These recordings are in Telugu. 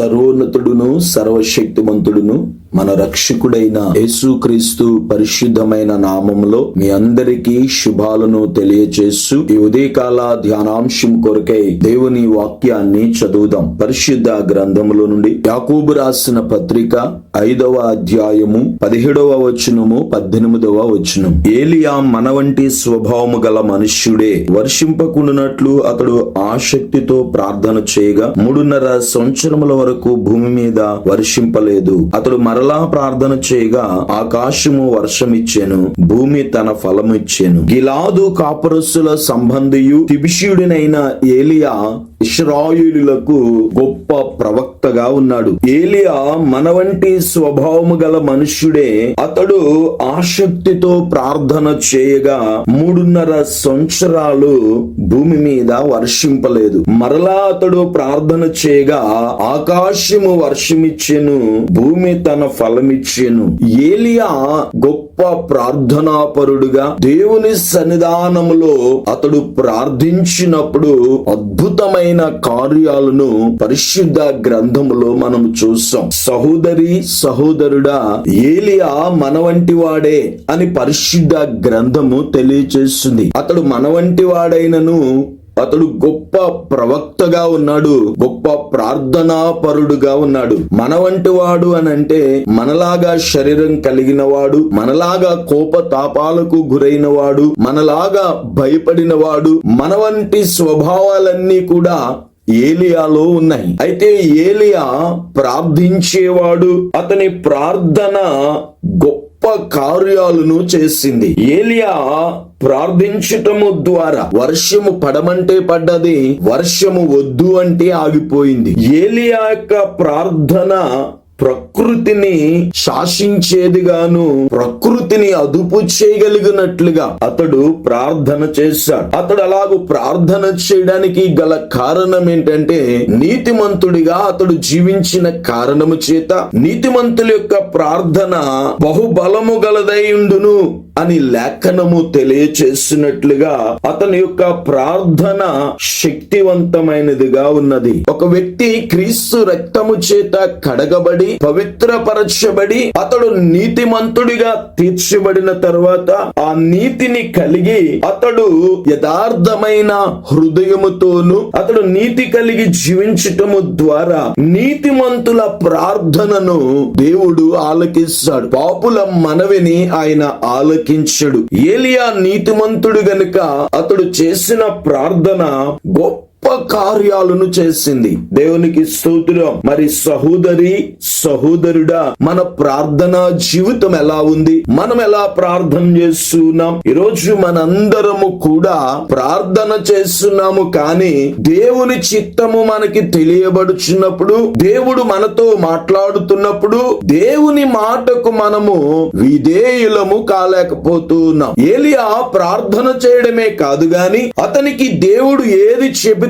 సర్వోన్నతుడును సర్వశక్తిమంతుడును మన రక్షకుడైన యేసుక్రీస్తు పరిశుద్ధమైన నామములో మీ అందరికీ శుభాలను తెలియచేస్తూ ఈ ఉదయకాల ధ్యానాంశం కొరకై దేవుని వాక్యాన్ని చదువుదాం. పరిశుద్ధ గ్రంథములో నుండి యాకూబు రాసిన పత్రిక ఐదవ అధ్యాయము పదిహేడవ వచనము పద్దెనిమిదవ వచనం. ఏలియా మన వంటి స్వభావము గల మనుష్యుడే వర్షింపకుండానట్లు అతడు ఆసక్తితో ప్రార్థన చేయగా మూడున్నర సంవత్సరముల వరకు భూమి మీద వర్షింపలేదు. అతడు మరలా ప్రార్థన చేయగా ఆకాశము వర్షమిచ్చాను భూమి తన ఫలమిచ్చాను గిలాదు కాపరస్సుల సంబంధియు తిబిషియుడినైన ఏలియా ఇష్రాయులకు గొప్ప ప్రవక్తగా ఉన్నాడు. ఏలియా మన వంటి స్వభావము గల మనుష్యుడే అతడు ఆసక్తితో ప్రార్థన చేయగా మూడున్నర సంవత్సరాలు భూమి మీద వర్షింపలేదు. మరలా అతడు ప్రార్థన చేయగా ఆకాశము వర్షమిచ్చెను భూమి తన ఫలమిచ్చెను. ఏలియా గొప్ప ప్రార్థనాపరుడుగా దేవుని సన్నిధానములో అతడు ప్రార్థించినప్పుడు అద్భుతమైన కార్యాలను పరిశుద్ధ గ్రంథములో మనం చూస్తాం. సహోదరి సహోదరుడా ఏలియా మన వంటి వాడే అని పరిశుద్ధ గ్రంథము తెలియచేస్తుంది. అతడు మన వంటి వాడైనను అతడు గొప్ప ప్రవక్తగా ఉన్నాడు గొప్ప ప్రార్థనాపరుడుగా ఉన్నాడు. మన వంటి వాడు అని అంటే మనలాగా శరీరం కలిగిన వాడు మనలాగా కోప తాపాలకు గురైన వాడు మనలాగా భయపడిన వాడు మన వంటి స్వభావాలన్నీ కూడా ఏలియాలో ఉన్నాయి. అయితే ఏలియా ప్రార్థించేవాడు అతని ప్రార్థన గొప్ప కార్యాలను చేసింది. ఏలియా ప్రార్థించటము ద్వారా వర్షము పడమంటే పడ్డది వర్షము వద్దు అంటే ఆగిపోయింది. ఏలియా యొక్క ప్రార్థన ప్రకృతిని శాసించేదిగాను ప్రకృతిని అదుపు చేయగలిగినట్లుగా అతడు ప్రార్థన చేశాడు. అతడు అలాగూ ప్రార్థన చేయడానికి గల కారణం ఏంటంటే నీతిమంతుడిగా అతడు జీవించిన కారణము చేత నీతిమంతుల యొక్క ప్రార్థన బహుబలము గలదై ఉండును. అని లేఖనము తెలియచేసినట్లుగా అతని యొక్క ప్రార్థన శక్తివంతమైనదిగా ఉన్నది. ఒక వ్యక్తి క్రీస్తు రక్తము చేత కడగబడి పవిత్రపరచబడి అతడు నీతిమంతుడిగా తీర్చబడిన తర్వాత ఆ నీతిని కలిగి అతడు యథార్థమైన హృదయముతోను అతడు నీతి కలిగి జీవించటము ద్వారా నీతిమంతుల ప్రార్థనను దేవుడు ఆలకిస్తాడు. పాపుల మనవిని ఆయన ఆలకి ఆలకించడు ఏలియా నీతిమంతుడు గనుక అతడు చేసిన ప్రార్థన గొప్ప గొప్ప కార్యాలను చేసింది. దేవునికి స్తోత్రం. మరి సహోదరి సహోదరుడా మన ప్రార్థన జీవితం ఎలా ఉంది? మనం ఎలా ప్రార్థన చేస్తున్నాం? ఈరోజు మనందరము కూడా ప్రార్థన చేస్తున్నాము కానీ దేవుని చిత్తము మనకి తెలియబడుచున్నప్పుడు దేవుడు మనతో మాట్లాడుతున్నప్పుడు దేవుని మాటకు మనము విధేయులము కాలేకపోతున్నాం. ఏలియా ప్రార్థన చేయడమే కాదు గాని అతనికి దేవుడు ఏది చెబితే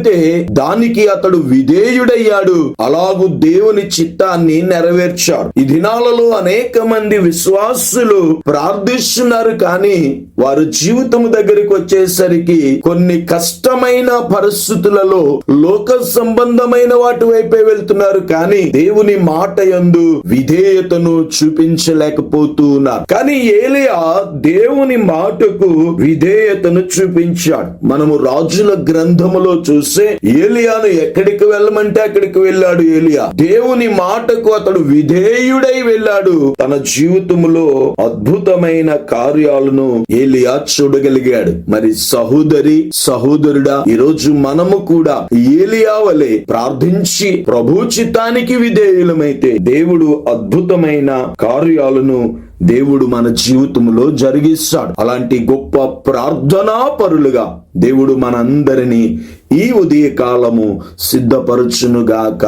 దానికి అతడు విధేయుడయ్యాడు. అలాగు దేవుని చిత్తాన్ని నెరవేర్చాడు. ఈ దినాలలో అనేక మంది విశ్వాసులు ప్రార్థిస్తున్నారు కానీ వారు జీవితం దగ్గరికి వచ్చేసరికి కొన్ని కష్టమైన పరిస్థితులలో లోక సంబంధమైన వాటి వైపే వెళ్తున్నారు కానీ దేవుని మాట యందు విధేయతను చూపించలేకపోతున్నారు. కానీ ఏలియా దేవుని మాటకు విధేయతను చూపించాడు. మనము రాజుల గ్రంథములో చూస్తే ఏలియాను ఎక్కడికి వెళ్ళమంటే అక్కడికి వెళ్ళాడు ఏలియా. దేవుని మాటకు అతడు విధేయుడై వెళ్ళాడు. తన జీవితంలో అద్భుతమైన కార్యాలను ఏలియా చూడగలిగాడు. మరి సహోదరి సహోదరుడా ఈరోజు మనము కూడా ఏలియా వలె ప్రార్థించి ప్రభు చిత్తానికి విధేయులమైతే దేవుడు అద్భుతమైన కార్యాలను దేవుడు మన జీవితంలో జరిగిస్తాడు. అలాంటి గొప్ప ప్రార్థనా పరులుగా దేవుడు మనందరినీ ఈ ఉదయకాలము సిద్ధపరచునుగాక.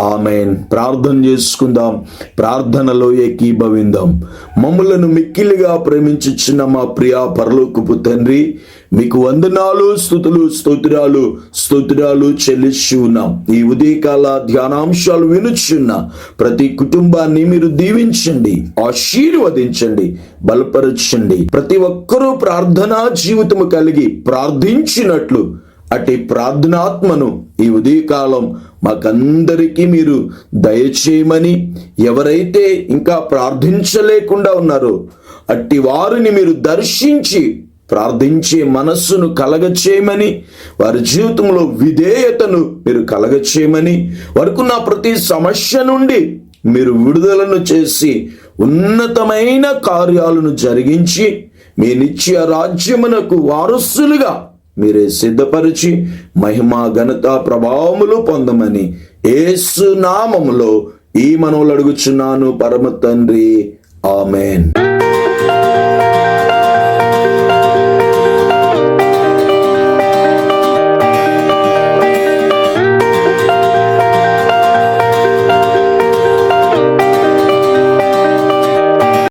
ఆమెన్. ప్రార్థన చేసుకుందాం. ప్రార్థనలో ఏకీభవిందాం. మమ్ములను మిక్కిలిగా ప్రేమించుచున్న మా ప్రియా పరలోకపు తండ్రి మీకు వందనాలు స్థుతులు స్తోత్రాలు స్తోత్రాలు చెల్లిస్తూ ఉన్నాం. ఈ ఉదయకాల ధ్యానాంశాలు వినుచున్న ప్రతి కుటుంబాన్ని మీరు దీవించండి ఆశీర్వదించండి బలపరచండి. ప్రతి ఒక్కరూ ప్రార్థనా జీవితము కలిగి ప్రార్థించినట్లు అట్టి ప్రార్థనాత్మను ఈ ఉదయకాలం మాకందరికీ మీరు దయచేయమని ఎవరైతే ఇంకా ప్రార్థించలేకుండా ఉన్నారో అట్టి వారిని మీరు దర్శించి ప్రార్థించే మనస్సును కలగచేయమని వారి జీవితంలో విధేయతను మీరు కలగచేయమని వరకున్న ప్రతి సమస్య నుండి మీరు విడుదలను చేసి ఉన్నతమైన కార్యాలను జరిగించి మీ నిత్య రాజ్యమునకు వారసులుగా మీరే సిద్ధపరిచి మహిమ ఘనత ప్రభావములు పొందమని ఏసు నామములో ఈ మనవులు అడుగుచున్నాను. పరమ తండ్రి. ఆమెన్.